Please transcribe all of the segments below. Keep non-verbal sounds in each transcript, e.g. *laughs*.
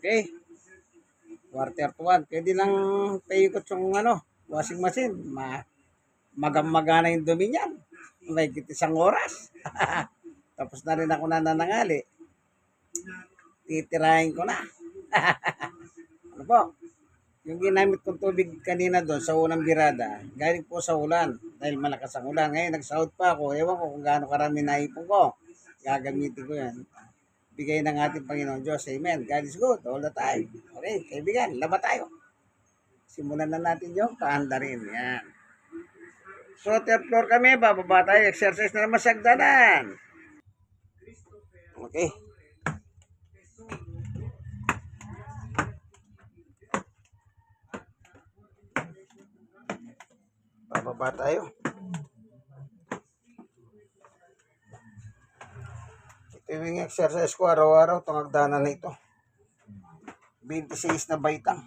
Okay. Quarter to one. Pwede lang paikot yung ano, washing machine. Ma magamagana yung dumi niyan. May isang oras. *laughs* Tapos na rin ako nananangali. Titirahin ko na. *laughs* ano po? Yung ginamit kong tubig kanina doon sa unang birada, galing po sa ulan. Dahil malakas ang ulan. Ngayon, nag-south pa ako. Ewan ko kung gaano karami naipon ko. Gagamitin ko yan. Bigay ng ating Panginoon Diyos. Amen. God is good all the time. Okay, kaibigan, laba tayo. Simulan na natin yung paanda rin. Yan. So, third floor kami. Bababa tayo. Exercise na naman sa hagdanan. Okay. Bababa tayo. Yung exercise ko araw-araw. Itong hagdanan na ito. 26 na baitang.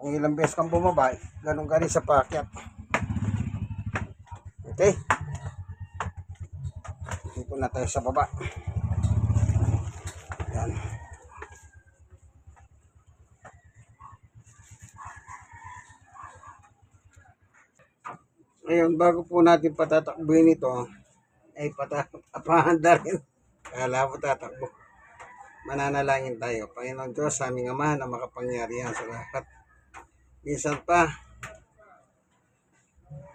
Kung ilang beses kang bumaba, ganun galing sa pakyat. Okay. Dito na tayo sa baba. Yan. Ngayon, bago po natin patatakbuhin ito, ay patapahanda rin. Kala po tatakbo. Mananalangin tayo. Panginoon Diyos, aming Ama na makapangyarihan sa lahat. Minsan pa,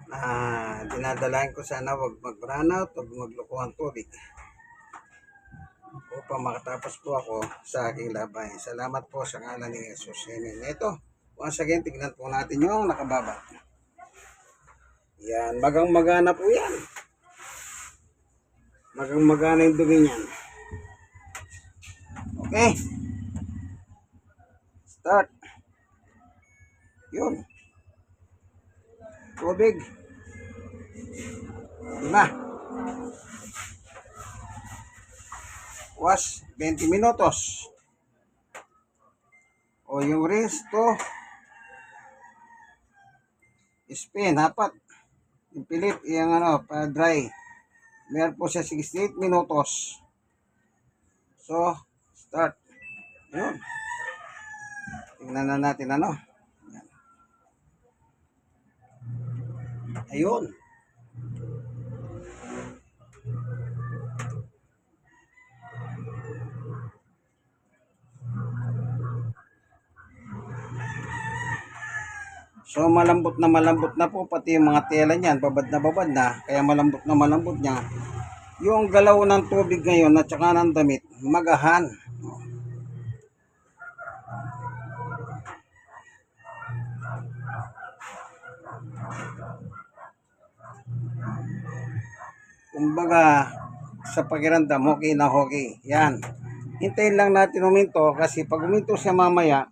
ah, dinadalain ko sana wag mag-run out, wag magloko ang tubig. Upang makatapos po ako sa aking labay. Salamat po sa ngalan ni Jesus. Amen. Ito, once again, tignan po natin yung nakababa. Yan, magang magana po yan. Magang magana yung dumi niyan. Okay. Start. Yun. Tubig. Lima. Was 20 minutos. O yung resto spin, apat. Yung pilit, yung ano, pa dry. Meron po siya 68 minutos. So, start. Yun. Tingnan na natin ano. Ayun. So malambot na malambot na po pati yung mga tela niyan, babad na babad na, kaya malambot na malambot niya. Yung galaw ng tubig ngayon at saka ng damit, magahan. Kumbaga, sa pakiramdam, okay na okay. Yan. Hintayin lang natin uminto kasi pag uminto siya mamaya,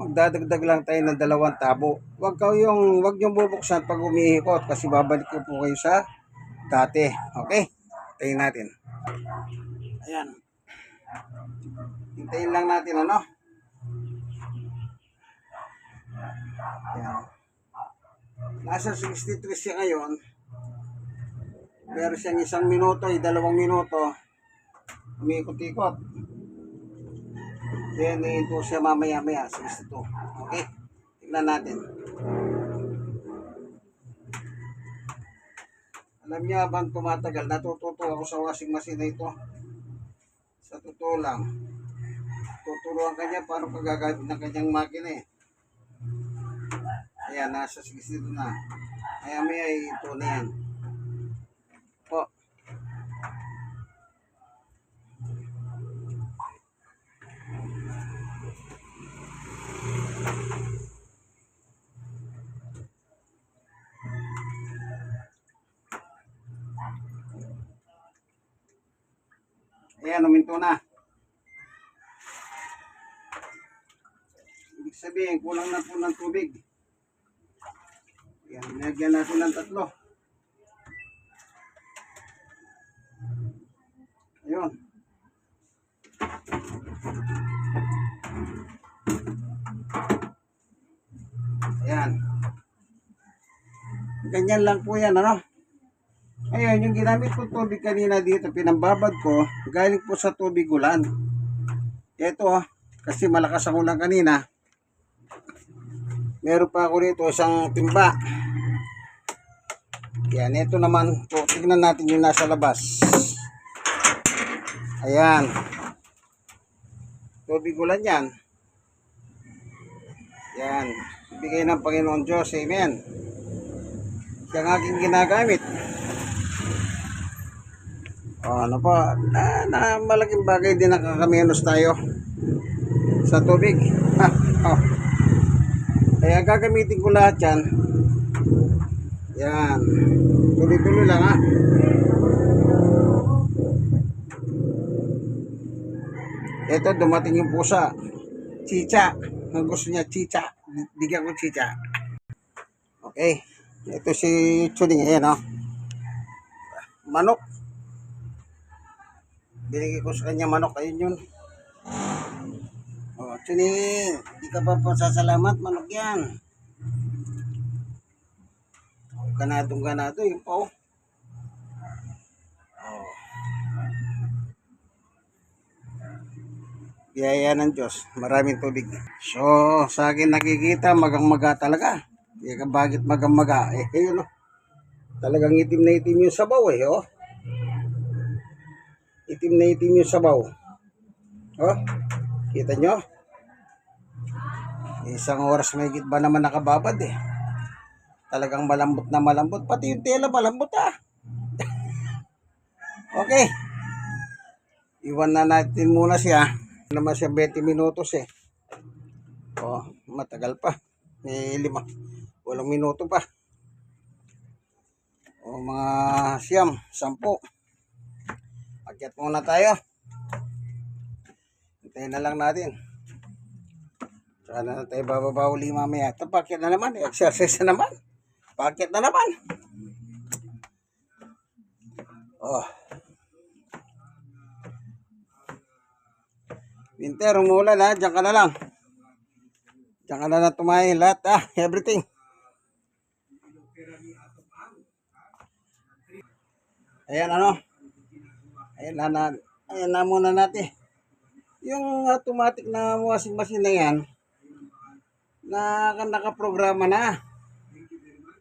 magdadagdag lang tayo ng dalawang tabo. Huwag kayo yung, huwag yung bubuksan pag umiikot kasi babalik po kayo sa dati. Okay? Hintayin natin. Ayan. Hintayin lang natin ano. Ayan. Nasa 63 siya ngayon. Pero siyang isang minuto, ay dalawang minuto, umiikot-ikot. Then, ito siya mamaya-maya, 62. Okay? Tignan natin. Alam niya habang tumatagal, natututo ako sa washing machine na ito. Sa totoo lang. Tuturuan kanya paano pagagamit ng kanyang makina eh. Ayan, nasa 62 na. Maya-maya, ito na yan. Ayan, uminto na. Ibig sabihin, kulang na po ng tubig. Ayan, nilagyan natin ng tatlo. Ayun. Ayan. Ganyan lang po yan, ano? Ayun, yung ginamit ko tubig kanina dito, pinambabad ko, galing po sa tubig ulan. Ito, ah, kasi malakas ang ulan kanina. Meron pa ako dito isang timba. Yan, ito naman. So, tignan natin yung nasa labas. Ayan. Tubig ulan yan. Yan. Bigay ng Panginoon Diyos. Amen. Siya ang aking ginagamit. O, ano po, na, na malaking bagay din nakakamenos tayo sa tubig. Ha, oh. Kaya gagamitin ko lahat yan. Yan. Tuloy-tuloy lang ha. Ito, dumating yung pusa. Chicha. Ang gusto niya, chicha. Bigyan ko chicha. Okay. Ito si Chuning. Ayan, oh. Manok. Binigay ko sa kanya manok. Ayun yun. Oh, Chuning. Di ka pa pasasalamat. Manok yan. Oh, ganadong ganado. Yun pa, oh. Oh. Biyaya ng Diyos. Maraming tubig. So, sa akin nakikita, magang-maga talaga. Bakit magang-maga. Eh, eh, yun, oh. Talagang itim na itim yung sabaw, eh, oh. Itim na itim yung sabaw. Oh, kita nyo? Isang oras may ba naman nakababad, eh. Talagang malambot na malambot. Pati yung tela malambot, ah. *laughs* okay. Iwan na natin muna siya. Naman siya 20 minutos eh. Oh, matagal pa. May lima. Walang minuto pa. O mga siyam, sampo. Akyat muna tayo. Hintayin na lang natin. Saka na tayo bababa uli mamaya. Ito, pakyat na naman. Exercise na naman. Pakyat na naman. Oh. Winter, umulan ha. Diyan ka na lang. Diyan ka na lang tumayo lahat ha. Everything. Ayan ano. Ayan na, na ayan na muna natin. Yung automatic na washing machine na yan, na nakaprograma na.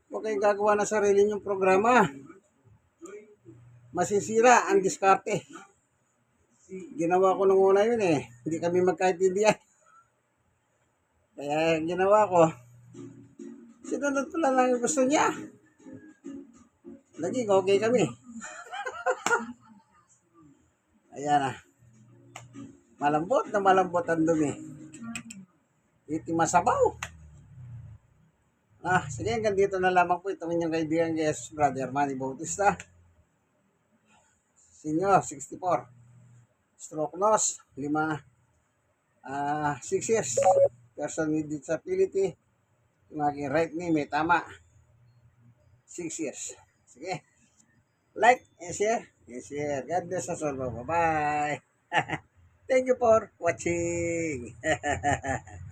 Huwag kayong gagawa na sarili nyong programa. Masisira ang diskarte. Ginawa ko nung una yun eh. Hindi kami magkaintindihan. Kaya ginawa ko, sinunod ko lang ang gusto niya. Naging okay kami. *laughs* Ayan na. Malambot na malambot ang dumi. Iti masabaw. Ah, sige, hanggang dito na lamang po itong inyong kaibigan yes, Brother Manny Bautista. Senior, 64. Stroke loss, 5. Ah, 6 years. Person with disability. Yung aking right knee, may tama. 6 years. Sige. Like and share. And share. God bless us all. Bye-bye. *laughs* Thank you for watching. *laughs*